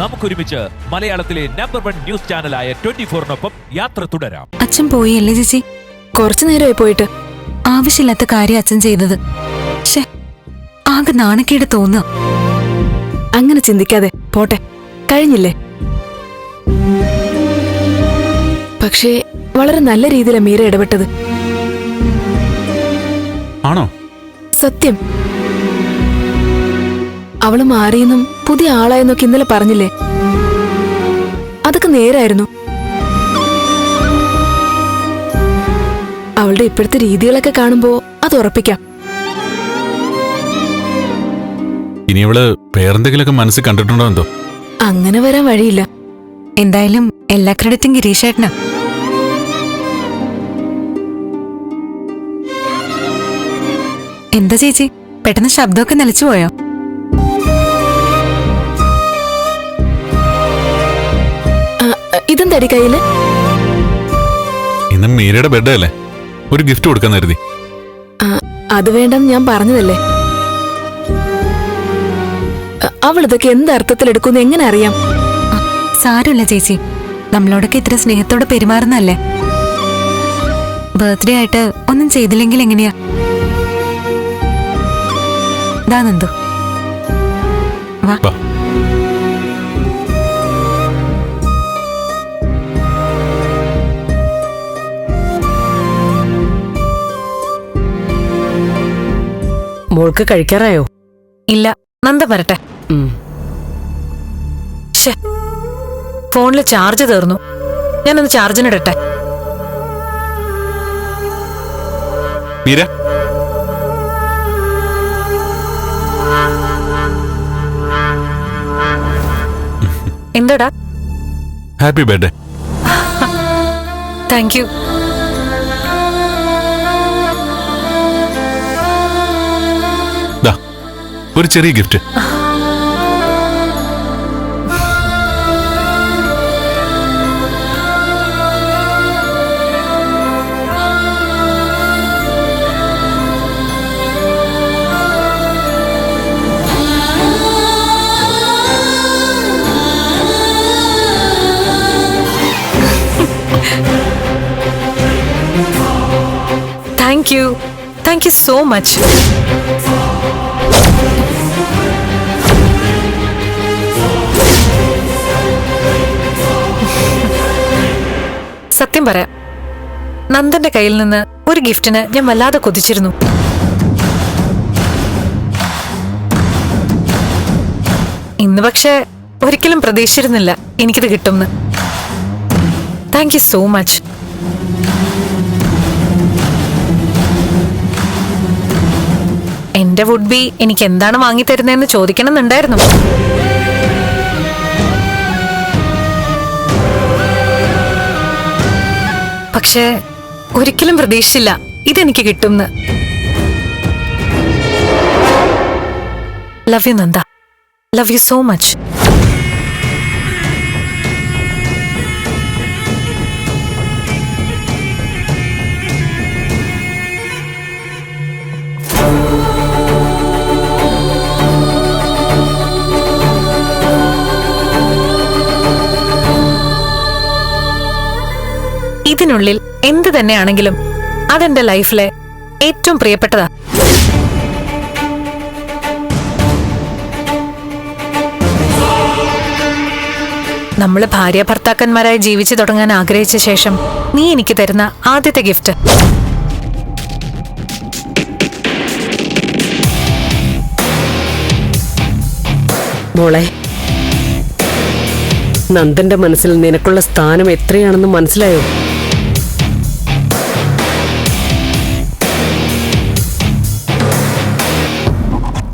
നമുക്കൊരുമിച്ച് മലയാളത്തിലെ number one news ചാനലായ twenty ഫോറിനൊപ്പം യാത്ര തുടരാം. അച്ഛൻ പോയി അല്ലേ ചേച്ചി? കുറച്ചു നേരമായി പോയിട്ട് ആവശ്യമില്ലാത്ത കാര്യം അച്ഛൻ ചെയ്തത്. ആകെ നാണക്കേട് തോന്നുക. അങ്ങനെ ചിന്തിക്കാതെ പോട്ടെ കഴിഞ്ഞില്ലേ? പക്ഷേ വളരെ നല്ല രീതിയിലാണ് മീര ഇടപെട്ടത്. ആണോ? സത്യം. അവൾ മാറിയെന്നും പുതിയ ആളായെന്നൊക്കെ ഇന്നലെ പറഞ്ഞില്ലേ? അതൊക്കെ നേരായിരുന്നു. അവളുടെ ഇപ്പോഴത്തെ രീതികളൊക്കെ കാണുമ്പോ അത് ഉറപ്പിക്കാം. ഇനി അവൾ വേറെന്തെങ്കിലുമൊക്കെ മനസ്സിൽ കണ്ടിട്ടുണ്ടോ എന്തോ? അങ്ങനെ വരാൻ വഴിയില്ല. എന്തായാലും എല്ലാ ക്രെഡിറ്റും ഗിരീഷേട്ടനാ. എന്താ ചേച്ചി? പെട്ടെന്ന് ശബ്ദമൊക്കെ നിലച്ചു പോയോ? ആ, തടി കയ്യിൽ? ഇന്ന് മീരയുടെ ബെഡ് അല്ലേ? ഒരു ഗിഫ്റ്റ് കൊടുക്കാൻ കരുതി. ആ, അത് വേണ്ടെന്ന് ഞാൻ പറഞ്ഞതല്ലേ? അവൾ ഇതൊക്കെ എന്ത് എടുക്കുന്നു എങ്ങനെ അറിയാം? സാരമില്ല ചേച്ചി. നമ്മളോടൊക്കെ ഇത്ര സ്നേഹത്തോടെ പെരുമാറുന്നല്ലേ ബർത്ത്ഡേ ആയിട്ട് ഒന്നും ചെയ്തില്ലെങ്കിൽ എങ്ങനെയാ? ദാ നന്ദു. വാ. മോൾക്ക് കഴിക്കാറായോ? ഇല്ല നന്ദ വരട്ടെ. ഫോണിൽ ഫോണിൽ ചാർജ് തീർന്നു. ഞാനൊന്ന് ചാർജിനിടട്ടെ മീര? എന്താടാ? ഹാപ്പി ബർത്ത്ഡേ താങ്ക് യു ഒരു ചെറിയ gift thank you thank you so much സത്യം പറയാം. നന്ദന്റെ കയ്യിൽ നിന്ന് ഒരു ഗിഫ്റ്റിന് ഞാൻ വല്ലാതെ കൊതിച്ചിരുന്നു. ഇന്ന് പക്ഷേ ഒരിക്കലും പ്രതീക്ഷിച്ചിരുന്നില്ല എനിക്കിത് കിട്ടുമെന്ന്. താങ്ക് യു സോ മച്ച് എന്റെ വുഡ് ബി എനിക്ക് എന്താണ് വാങ്ങിത്തരുന്നതെന്ന് ചോദിക്കണമെന്നുണ്ടായിരുന്നു. പക്ഷേ ഒരിക്കലും പ്രതീക്ഷിച്ചില്ല ഇതെനിക്ക് കിട്ടുമെന്ന് love you Nanda. Love you so much ഇതിനുള്ളിൽ എന്ത് തന്നെയാണെങ്കിലും അതെന്റെ ലൈഫിലെ ഏറ്റവും പ്രിയപ്പെട്ടതാ. നമ്മൾ ഭാര്യ ഭർത്താക്കന്മാരായി ജീവിച്ചു തുടങ്ങാൻ ആഗ്രഹിച്ച ശേഷം നീ എനിക്ക് തരുന്ന ആദ്യത്തെ ഗിഫ്റ്റ്. മോളെ നന്ദന്റെ മനസ്സിൽ നിനക്കുള്ള സ്ഥാനം എത്രയാണെന്ന് മനസ്സിലായോ?